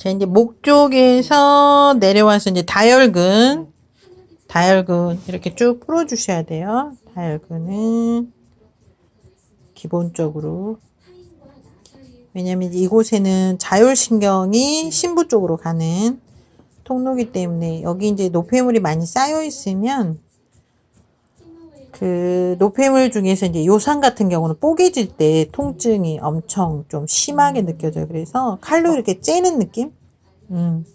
자, 이제 목 쪽에서 내려와서 이제 다혈근, 다혈근 이렇게 쭉 풀어주셔야 돼요. 다혈근은 기본적으로. 왜냐면 이곳에는 자율신경이 신부 쪽으로 가는 통로기 때문에 여기 이제 노폐물이 많이 쌓여 있으면 그 노폐물 중에서 이제 요산 같은 경우는 뽀개질 때 통증이 엄청 좀 심하게 느껴져요. 그래서 칼로 이렇게 째는 느낌? 음.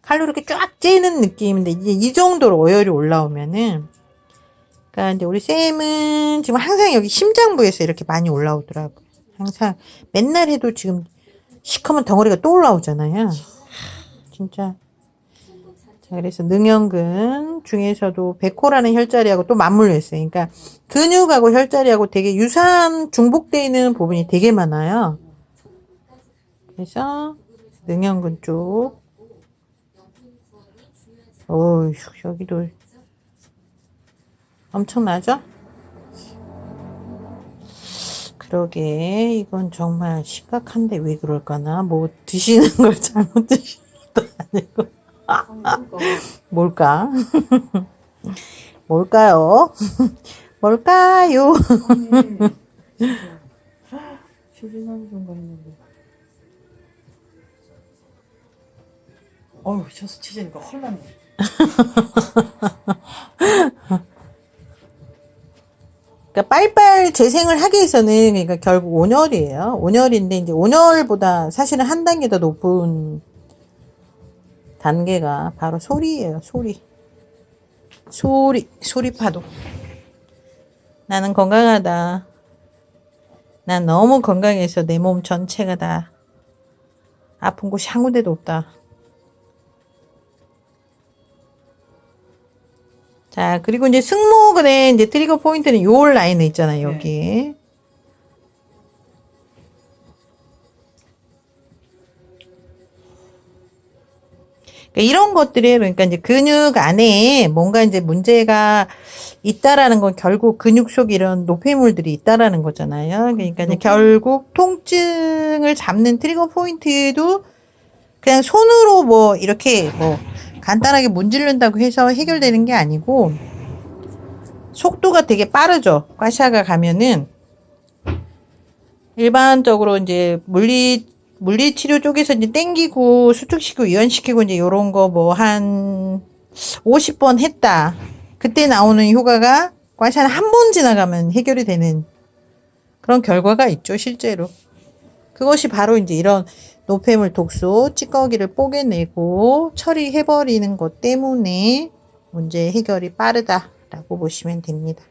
칼로 이렇게 쫙 째는 느낌인데 이제 이 정도로 어혈이 올라오면은 그러니까 이제 우리 쌤은 지금 항상 여기 심장부에서 이렇게 많이 올라오더라고요. 항상 맨날 해도 지금 시커먼 덩어리가 또 올라오잖아요. 진짜. 자, 그래서 능형근 중에서도 백호라는 혈자리하고 또 맞물려 있어요. 그러니까 근육하고 혈자리하고 되게 유사한 중복되어 있는 부분이 되게 많아요. 그래서 능형근 쪽. 어휴, 여기도 엄청나죠? 그러게, 이건 정말 심각한데 왜 그럴까나? 뭐 드시는 걸 잘못 드시는 것도 아니고. 뭘까? 뭘까요? 뭘까요? 했는데. 어휴, 저수 치자니까 헐났네. 그러니까 빨빨 재생을 하기 위해서는 그러니까 결국 온열이에요. 온열인데 이제 온열보다 사실은 한 단계 더 높은 단계가 바로 소리예요. 소리. 소리, 소리 파도. 나는 건강하다. 난 너무 건강해서 내 몸 전체가 다 아픈 곳이 한 군데도 없다. 자, 그리고 이제 승모근의 이제 트리거 포인트는 요 라인에 있잖아요, 여기. 그러니까 이런 것들이 그러니까 이제 근육 안에 뭔가 이제 문제가 있다라는 건 결국 근육 속에 이런 노폐물들이 있다라는 거잖아요. 그러니까 이제 결국 통증을 잡는 트리거 포인트도 그냥 손으로 뭐 이렇게 뭐 간단하게 문지른다고 해서 해결되는 게 아니고 속도가 되게 빠르죠. 과샤가 가면은 일반적으로 이제 물리 물리 치료 쪽에서 이제 땡기고 수축시키고 이완시키고 이제 요런 거 뭐 한 50번 했다. 그때 나오는 효과가 과샤는 한번 지나가면 해결이 되는 그런 결과가 있죠, 실제로. 그것이 바로 이제 이런 노폐물 독소 찌꺼기를 뽀개내고 처리해버리는 것 때문에 문제 해결이 빠르다라고 보시면 됩니다.